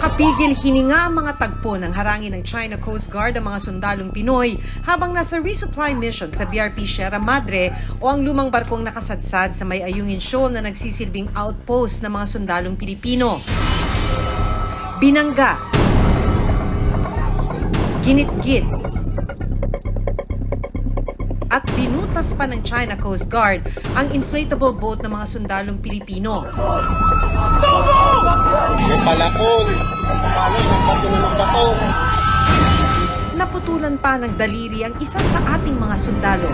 Makapigil hininga ang mga tagpo ng harangin ng China Coast Guard ang mga sundalong Pinoy habang nasa resupply mission sa BRP Sierra Madre o ang lumang barkong nakasadsad sa may Ayungin Shoal na nagsisilbing outpost ng mga sundalong Pilipino. Binangga. Ginitgit. At binutas pa ng China Coast Guard ang inflatable boat ng mga sundalong Pilipino. Palakol, palo ng bato na ng bato. Naputulan pa ng daliri ang isa sa ating mga sundalo.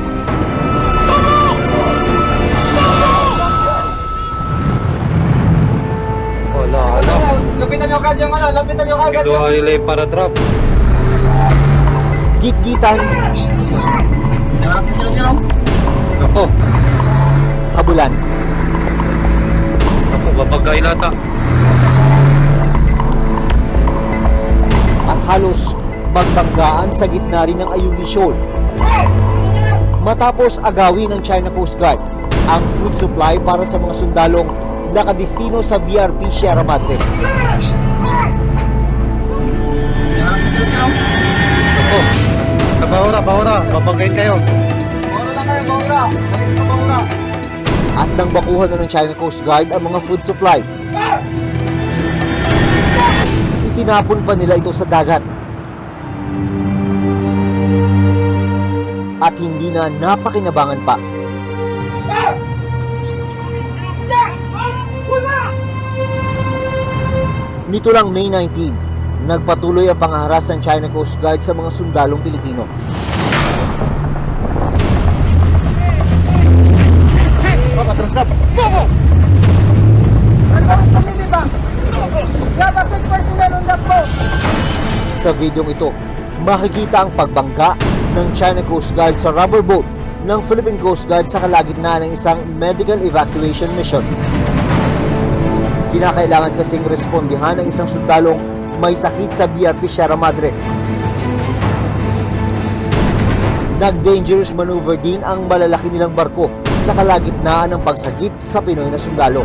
Wala, wala. Lapitan nyo kagad yung ano, lapitan nyo kagad yung... Nila yung para drop. Gitgitan, Nakakas na sila sila. Ako, habulan, ako, babagay lata. at halos magbanggaan sa gitna rin ng Ayungin Shoal. Matapos agawin ng China Coast Guard ang food supply para sa mga sundalong nakadestino sa BRP Sierra Madre. Ako, Bahura, Bahura, babagay kayo. Bawala lang kayo, bawala. Balik sa bawala. At nang bakuhan na ng China Coast Guard ang mga food supply, itinapon pa nila ito sa dagat. At hindi na napakinabangan pa. Nito lang May 19, nagpatuloy ang pangaharas ng China Coast Guard sa mga sundalong Pilipino. Sa videong ito, makikita ang pagbangga ng China Coast Guard sa rubber boat ng Philippine Coast Guard sa kalagitnaan ng isang medical evacuation mission. Kinakailangan kasing respondihan ng isang sundalong may sakit sa BRP Sierra Madre. Nag-dangerous maneuver din ang malalaki nilang barko sa kalagitnaan ng pagsagip sa Pinoy na sundalo.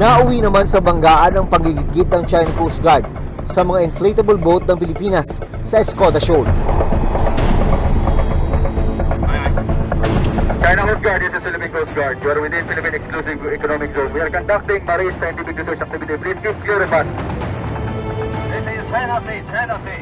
Nauwi naman sa banggaan ang pagigitgit ng China Coast Guard sa mga inflatable boat ng Pilipinas sa Escoda Shoal. China Coast Guard, this is Philippine Coast Guard. You are within Philippine Exclusive Economic Zone. We are conducting marine scientific research activity. Please keep clear of us. This is China Sea, China Sea.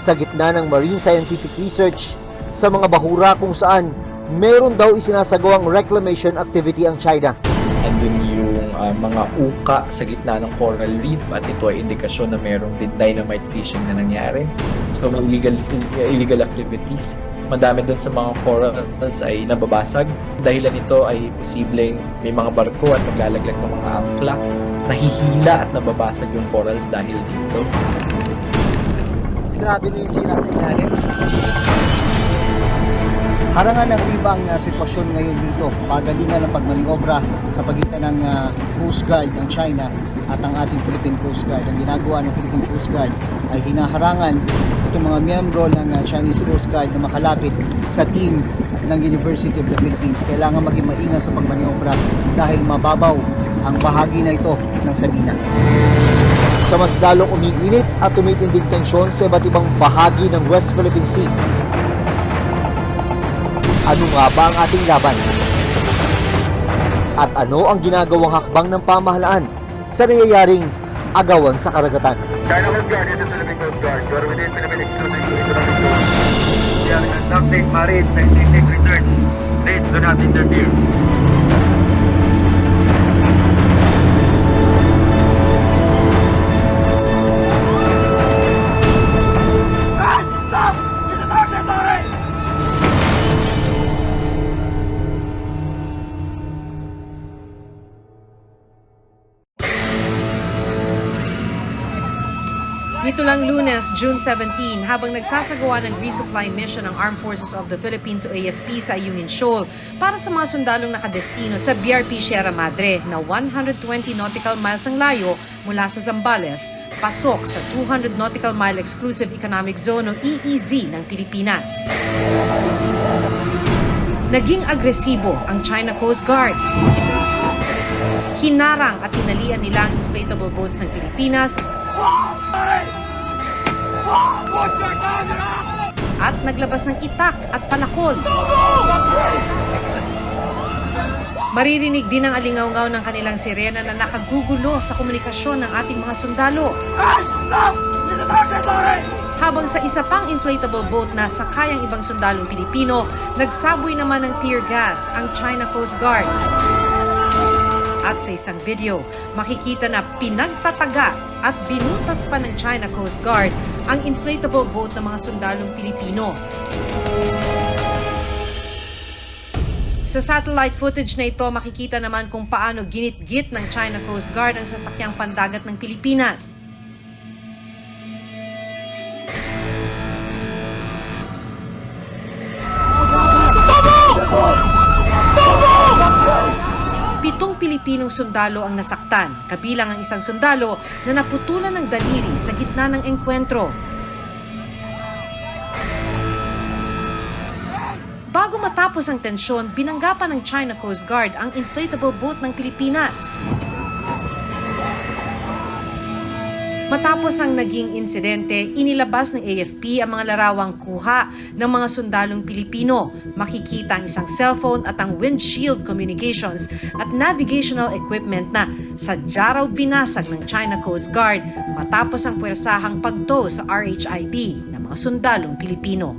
Sa gitna ng marine scientific research sa mga bahura kung saan meron daw isinasagawang reclamation activity ang China. andun yung ah, mga uka sa gitna ng coral reef at ito ay indikasyon na meron din dynamite fishing na nangyari. So illegal, illegal activities. Madami doon sa mga corals ay nababasag. Dahilan nito ay posibleng may mga barko at naglalaglag ng mga angkla. Nahihila at nababasag yung corals dahil dito. Grabe na yung sira sa ilalim. Harangan ng ibang uh, sitwasyon ngayon dito. Pagalingan ng pagmaniobra sa pagitan ng ah, Coast Guard ng China at ang ating Philippine Coast Guard. Ang ginagawa ng Philippine Coast Guard ay hinaharangan itong mga miyembro ng ah, Chinese Coast Guard na makalapit sa team ng University of the Philippines. Kailangan maging maingat sa pagmaniobra dahil mababaw ang bahagi na ito ng Sabina. Sa mas lalong umiinit at tumitinding tensyon sa iba't ibang bahagi ng West Philippine Sea. Ano nga ba ang ating laban? At ano ang ginagawang hakbang ng pamahalaan sa nangyayaring agawan sa karagatan? China Coast Guard, this is Philippine Coast Guard. You are within Philippine Exclusive Economic. We are conducting marine scientific research. Please do not interfere. Nito lang lunes, June 17, habang nagsasagawa ng resupply mission ng Armed Forces of the Philippines o AFP sa Ayungin Shoal para sa mga sundalong nakadestino sa BRP Sierra Madre na 120 nautical miles ang layo mula sa Zambales, pasok sa 200 nautical mile exclusive economic zone o EEZ ng Pilipinas. Naging agresibo ang China Coast Guard. Hinarang at tinalian nila ang inflatable boats ng Pilipinas at naglabas ng itak at palakol. Maririnig din ang alingaw-ngaw ng kanilang sirena na nakagugulo sa komunikasyon ng ating mga sundalo. Habang sa isa pang inflatable boat na sakay ang ibang sundalong Pilipino, nagsaboy naman ng tear gas ang China Coast Guard. At sa isang video, makikita na pinagtataga at binutas pa ng China Coast Guard ang inflatable boat ng mga sundalong Pilipino. Sa satellite footage na ito, makikita naman kung paano ginit-git ng China Coast Guard ang sasakyang pandagat ng Pilipinas. Pilipinong sundalo ang nasaktan, kabilang ang isang sundalo na naputulan ng daliri sa gitna ng engkwentro. Bago matapos ang tensyon, binanggapan ng China Coast Guard ang inflatable boat ng Pilipinas. Matapos ang naging insidente, inilabas ng AFP ang mga larawang kuha ng mga sundalong Pilipino. Makikita ang isang cellphone at ang windshield communications at navigational equipment na sadya raw binasag ng China Coast Guard matapos ang puwersahang pagtow sa RHIB ng mga sundalong Pilipino.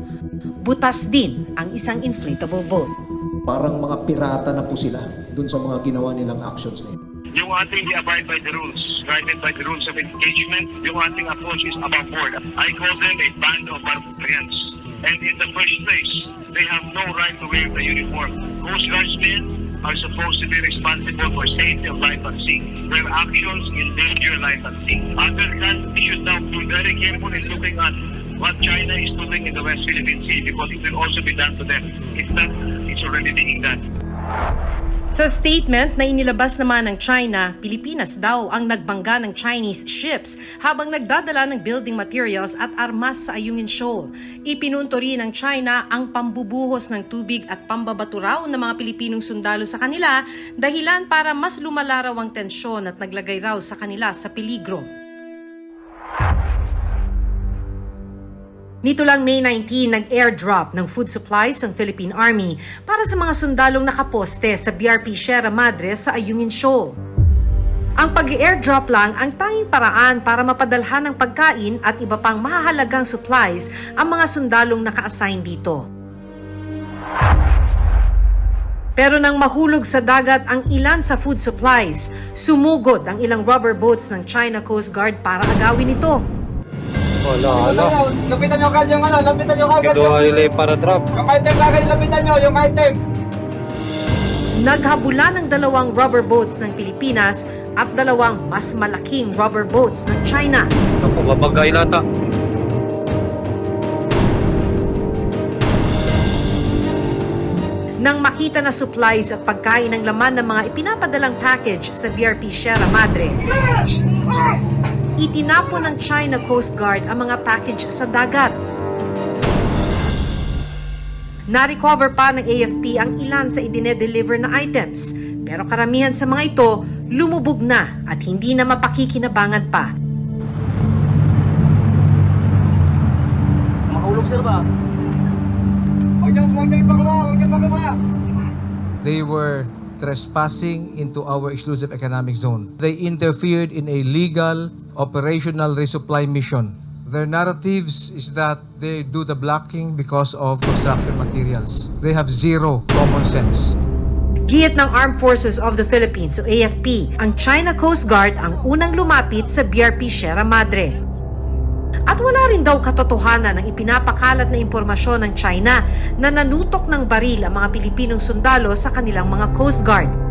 Butas din ang isang inflatable boat. parang mga pirata na po sila dun sa mga ginawa nilang actions na yun. Yung ating abide by the rules, guided by the rules of engagement, You yung ating approach is above board. I call them a band of barbarians. And in the first place, they have no right to wear the uniform. Coast Guardsmen are supposed to be responsible for safety of life at sea, where actions endanger life at sea. Other than, we should now be very careful in looking at what China is doing in the West Philippine Sea because it will also be done to them. If not, it's already being done. Sa statement na inilabas naman ng China, Pilipinas daw ang nagbangga ng Chinese ships habang nagdadala ng building materials at armas sa Ayungin Shoal. Ipinunto rin ng China ang pambubuhos ng tubig at pambabaturaw ng mga Pilipinong sundalo sa kanila dahilan para mas lumala ang tensyon at naglagay raw sa kanila sa peligro. Nito lang May 19, nag-airdrop ng food supplies ng Philippine Army para sa mga sundalong nakaposte sa BRP Sierra Madre sa Ayungin Shoal. Ang pag-airdrop lang ang tanging paraan para mapadalhan ng pagkain at iba pang mahahalagang supplies ang mga sundalong naka-assign dito. Pero nang mahulog sa dagat ang ilan sa food supplies, sumugod ang ilang rubber boats ng China Coast Guard para agawin ito. Wala, ala. Lapitan nyo kagad yung ano, lapitan nyo kagad Ito ay lay para drop. yung item kagad, lapitan nyo yung item. Naghabula ng dalawang rubber boats ng Pilipinas at dalawang mas malaking rubber boats ng China. Ako, babagay lata. Nang makita na supplies at pagkain ng laman ng mga ipinapadalang package sa BRP Sierra Madre, itinapon ng China Coast Guard ang mga package sa dagat. Na-recover pa ng AFP ang ilan sa idine-deliver na items, pero karamihan sa mga ito lumubog na at hindi na mapakikinabangan pa. Huwag nyo, huwag nyo ipagawa, huwag nyo ipagawa. they were trespassing into our exclusive economic zone. They interfered in a legal operational resupply mission. Their narratives is that they do the blocking because of construction materials. They have zero common sense. Giyit ng Armed Forces of the Philippines o AFP, ang China Coast Guard ang unang lumapit sa BRP Sierra Madre. At wala rin daw katotohanan ng ipinapakalat na impormasyon ng China na nanutok ng baril ang mga Pilipinong sundalo sa kanilang mga Coast Guard.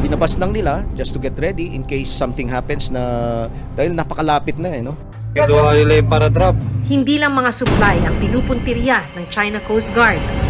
Binabas lang nila just to get ready in case something happens na dahil napakalapit na eh, no? Ito ay lay para drop. Hindi lang mga supply ang pinupuntirya ng China Coast Guard.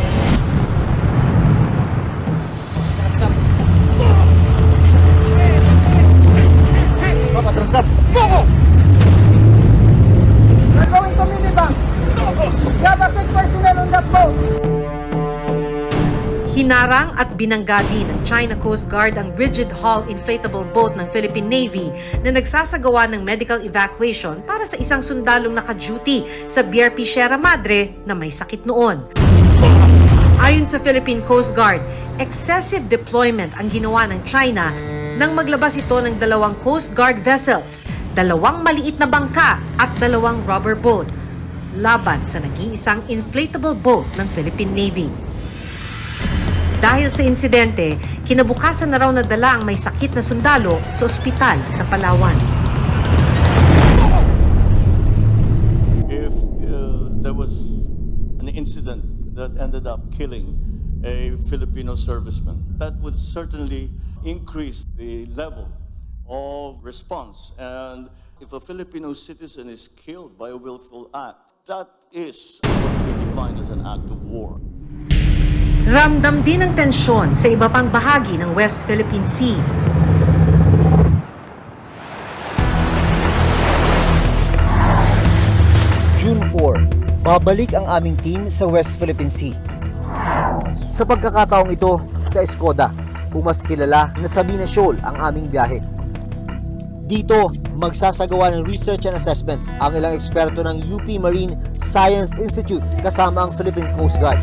Hinarang at binangga din ng China Coast Guard ang rigid hull inflatable boat ng Philippine Navy na nagsasagawa ng medical evacuation para sa isang sundalong naka-duty sa BRP Sierra Madre na may sakit noon. Ayon sa Philippine Coast Guard, excessive deployment ang ginawa ng China nang maglabas ito ng dalawang Coast Guard vessels, dalawang maliit na bangka at dalawang rubber boat laban sa nag-iisang inflatable boat ng Philippine Navy. Dahil sa insidente, kinabukasan na raw nadala ang may sakit na sundalo sa ospital sa Palawan. if uh, there was an incident that ended up killing a Filipino serviceman, that would certainly increase the level of response. And if a Filipino citizen is killed by a willful act, that is what we define as an act of war. Ramdam din ang tensyon sa iba pang bahagi ng West Philippine Sea. June 4, babalik ang aming team sa West Philippine Sea. Sa pagkakataong ito, sa Escoda, o mas kilala na Sabina Shoal ang aming biyahe. Dito, magsasagawa ng research and assessment ang ilang eksperto ng UP Marine Science Institute kasama ang Philippine Coast Guard.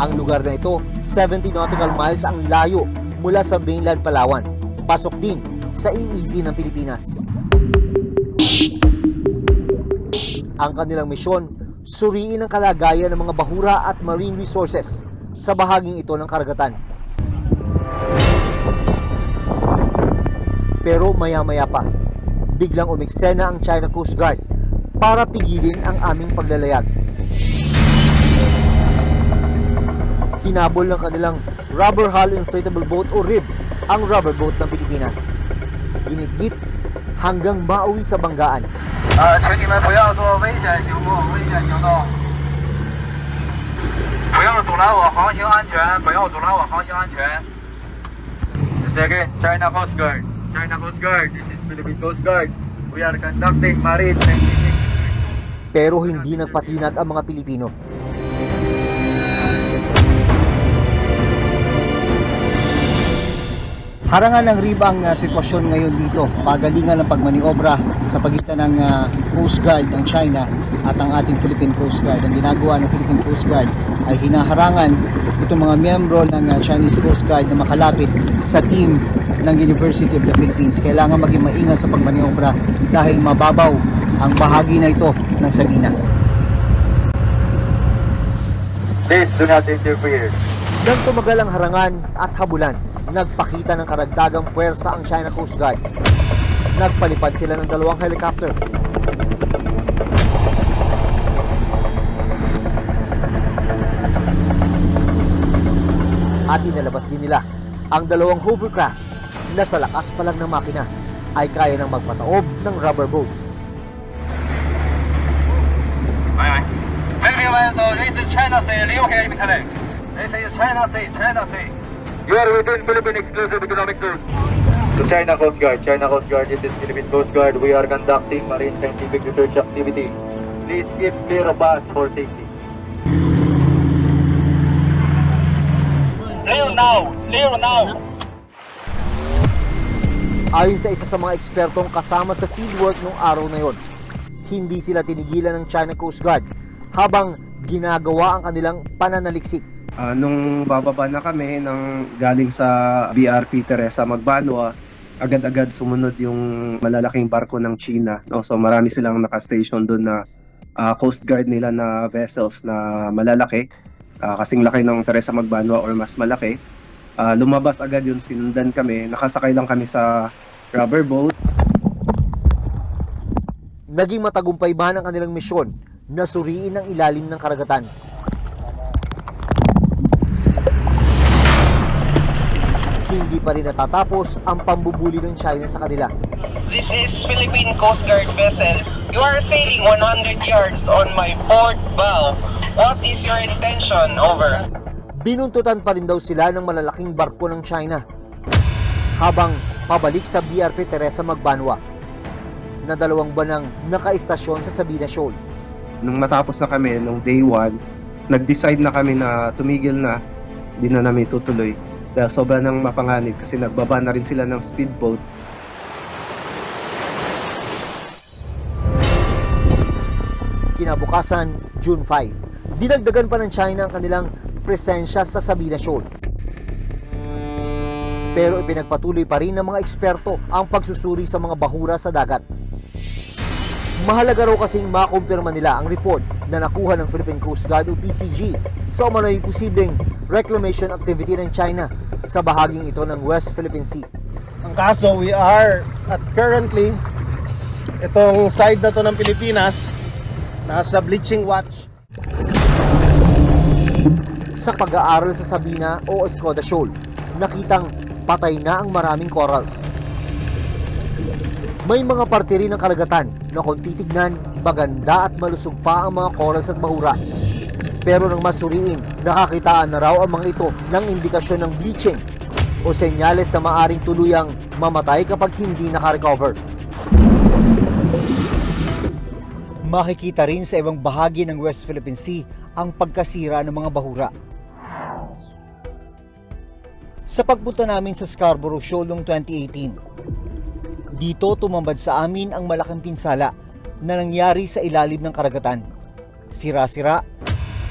Ang lugar na ito, 70 nautical miles ang layo mula sa mainland Palawan. Pasok din sa EEZ ng Pilipinas. Ang kanilang misyon, suriin ang kalagayan ng mga bahura at marine resources sa bahaging ito ng karagatan. Pero maya-maya pa, biglang umiksena ang China Coast Guard para pigilin ang aming paglalayag. Hinabol ng kanilang rubber hull inflatable boat o RIB ang rubber boat ng Pilipinas. Ginigit hanggang mauwi sa banggaan 呃，请你们不要做危险行动，危险行动。不要阻拦我航行安全，不要阻拦我航行安全。Again, China Coast Guard. China Coast Guard. This is Philippine Coast Guard. We are conducting marine scientific pero hindi nagpatinag ang mga Pilipino. Harangan ng RIB ang uh, sitwasyon ngayon dito. Pagalingan ng pagmaniobra sa pagitan ng uh, Coast Guard ng China at ang ating Philippine Coast Guard. Ang ginagawa ng Philippine Coast Guard ay hinaharangan itong mga miyembro ng uh, Chinese Coast Guard na makalapit sa team ng University of the Philippines. Kailangan maging maingat sa pagmaniobra dahil mababaw ang bahagi na ito ng Sabina. Please do not interfere. Nang tumagal ang harangan at habulan, nagpakita ng karagdagang puwersa ang China Coast Guard. Nagpalipad sila ng dalawang helicopter. At inalabas din nila ang dalawang hovercraft na sa lakas pa lang ng makina ay kaya nang magpataob ng rubber boat. 喂喂，Philippine so this is China Sea, Liu immediately. This is China Sea, China Sea. You are within Philippine Exclusive Economic Zone. To China Coast Guard, China Coast Guard, this is Philippine Coast Guard. We are conducting marine scientific research activity. Please keep clear of us for safety. Clear now! Clear now! Ayon sa isa sa mga ekspertong kasama sa fieldwork nung araw na yon, hindi sila tinigilan ng China Coast Guard habang ginagawa ang kanilang pananaliksik. Ah, nung bababa na kami ng galing sa BRP Teresa Magbanwa, agad-agad sumunod yung malalaking barko ng China. No? So marami silang naka-station doon na ah, Coast Guard nila na vessels na malalaki. Ah, kasing laki ng Teresa Magbanwa or mas malaki. Ah, lumabas agad yun, sinundan kami. Nakasakay lang kami sa rubber boat. Naging matagumpay ba ang kanilang misyon na suriin ang ilalim ng karagatan? Hindi pa rin natatapos ang pambubuli ng China sa kanila. This is Philippine Coast Guard vessel. You are sailing 100 yards on my port bow. What is your intention? Over. Binuntutan pa rin daw sila ng malalaking barko ng China habang pabalik sa BRP Teresa Magbanwa na dalawang banang nakaistasyon sa Sabina Shoal. Nung matapos na kami, nung day one, nag-decide na kami na tumigil na di na namin tutuloy. Dahil sobra nang mapanganib kasi nagbaba na rin sila ng speedboat Kinabukasan, June 5, dinagdagan pa ng China ang kanilang presensya sa Sabina Shoal. Pero ipinagpatuloy pa rin ng mga eksperto ang pagsusuri sa mga bahura sa dagat. Mahalaga raw kasing makumpirma nila ang report na nakuha ng Philippine Coast Guard o PCG sa umano'y posibleng reclamation activity ng China sa bahaging ito ng West Philippine Sea. Ang kaso, we are at currently itong side na to ng Pilipinas nasa bleaching watch Sa pag-aaral sa Sabina o Escoda Shoal, nakitang patay na ang maraming corals. May mga parte rin ng karagatan na kung titignan, maganda at malusog pa ang mga corals at bahura. Pero nang masuriin, nakakitaan na raw ang mga ito ng indikasyon ng bleaching o senyales na maaring tuluyang mamatay kapag hindi nakarecover. Makikita rin sa ibang bahagi ng West Philippine Sea ang pagkasira ng mga bahura. Sa pagpunta namin sa Scarborough Shoal noong 2018, dito tumambad sa amin ang malaking pinsala na nangyari sa ilalim ng karagatan. Sira-sira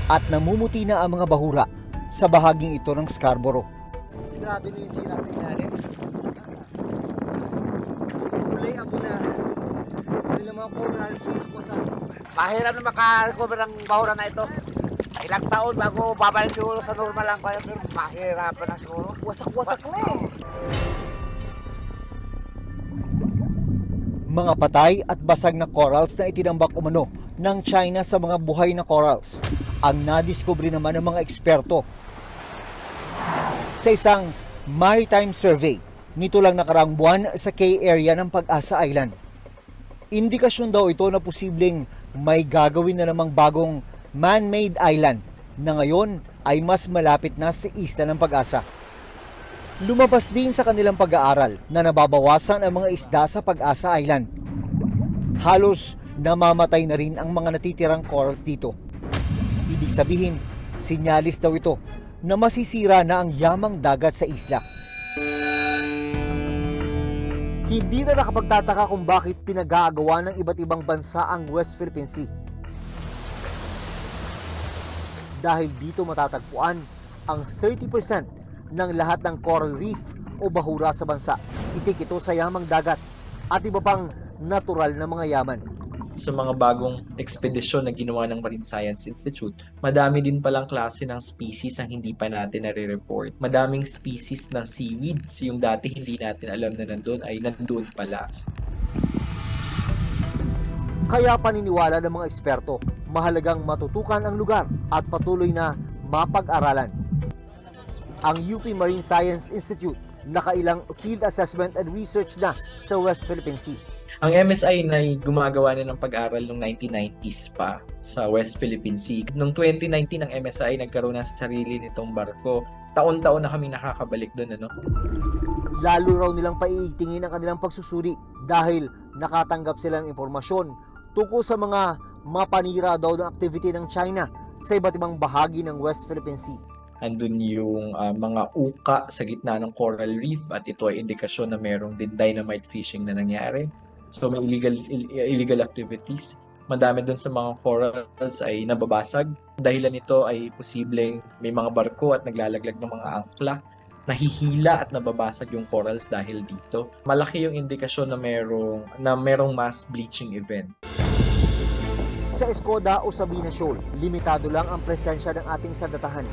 at namumuti na ang mga bahura sa bahaging ito ng Scarborough. Grabe na yung sira sa ilalim. Kulay ako na. Kanilang mga corals sa kwasan. Mahirap na makarecover ng bahura na ito. Ilang taon bago babalik siguro sa normal lang kaya pero mahirapan na siguro. Wasak-wasak na eh. Mga patay at basag na corals na itinambak umano ng China sa mga buhay na corals ang nadiskubre naman ng mga eksperto. Sa isang maritime survey nito lang nakarang buwan sa K area ng Pag-asa Island. Indikasyon daw ito na posibleng may gagawin na namang bagong man-made island na ngayon ay mas malapit na sa isla ng Pag-asa. Lumabas din sa kanilang pag-aaral na nababawasan ang mga isda sa Pag-asa Island. Halos namamatay na rin ang mga natitirang corals dito. Ibig sabihin, sinyalis daw ito na masisira na ang yamang dagat sa isla. Hindi na nakapagtataka kung bakit pinag-aagawa ng iba't ibang bansa ang West Philippine Sea. Dahil dito matatagpuan ang 30% ng lahat ng coral reef o bahura sa bansa. Itik ito sa yamang dagat at iba pang natural na mga yaman. Sa mga bagong ekspedisyon na ginawa ng Marine Science Institute, madami din palang klase ng species ang hindi pa natin nare-report. Madaming species ng seaweeds yung dati hindi natin alam na nandun ay nandun pala. Kaya paniniwala ng mga eksperto, mahalagang matutukan ang lugar at patuloy na mapag-aralan. Ang UP Marine Science Institute nakailang field assessment and research na sa West Philippine Sea. Ang MSI na gumagawa na ng pag-aral noong 1990s pa sa West Philippine Sea. Noong 2019, ang MSI nagkaroon ng sarili nitong barko. Taon-taon na kami nakakabalik doon. Ano? Lalo raw nilang paiitingin ang kanilang pagsusuri dahil nakatanggap sila ng impormasyon tungkol sa mga mapanira daw ng activity ng China sa iba't ibang bahagi ng West Philippine Sea. andun yung ah, mga uka sa gitna ng coral reef at ito ay indikasyon na merong din dynamite fishing na nangyari. So may illegal ill- illegal activities. Madami doon sa mga corals ay nababasag. Dahilan nito ay posibleng may mga barko at naglalaglag ng mga angkla. Nahihila at nababasag yung corals dahil dito. Malaki yung indikasyon na merong na merong mass bleaching event. Sa Escoda o Sabina Shoal, limitado lang ang presensya ng ating sandatahan.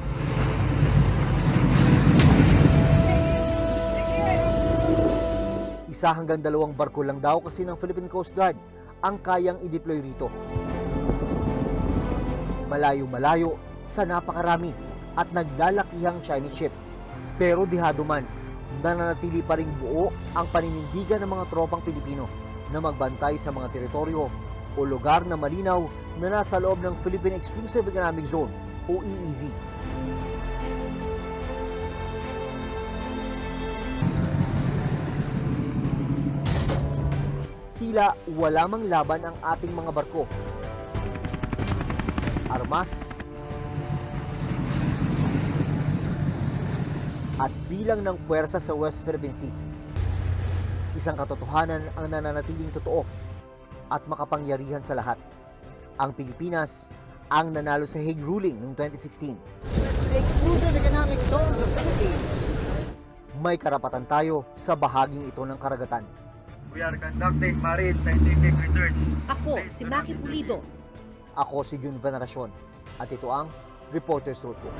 Isa hanggang dalawang barko lang daw kasi ng Philippine Coast Guard ang kayang i-deploy rito. Malayo-malayo sa napakarami at naglalakihang Chinese ship. Pero dihado man, nananatili pa ring buo ang paninindigan ng mga tropang Pilipino na magbantay sa mga teritoryo o lugar na malinaw na nasa loob ng Philippine Exclusive Economic Zone o EEZ. Tila wala mang laban ang ating mga barko. Armas, at bilang ng puwersa sa West Philippine Sea. Isang katotohanan ang nananatiling totoo at makapangyarihan sa lahat. Ang Pilipinas ang nanalo sa Hague ruling noong 2016. The exclusive economic zone of the Philippines. May karapatan tayo sa bahaging ito ng karagatan. We are conducting marine scientific research. Ako, si Maki Pulido. Ako si Jun Veneracion at ito ang Reporter's Notebook.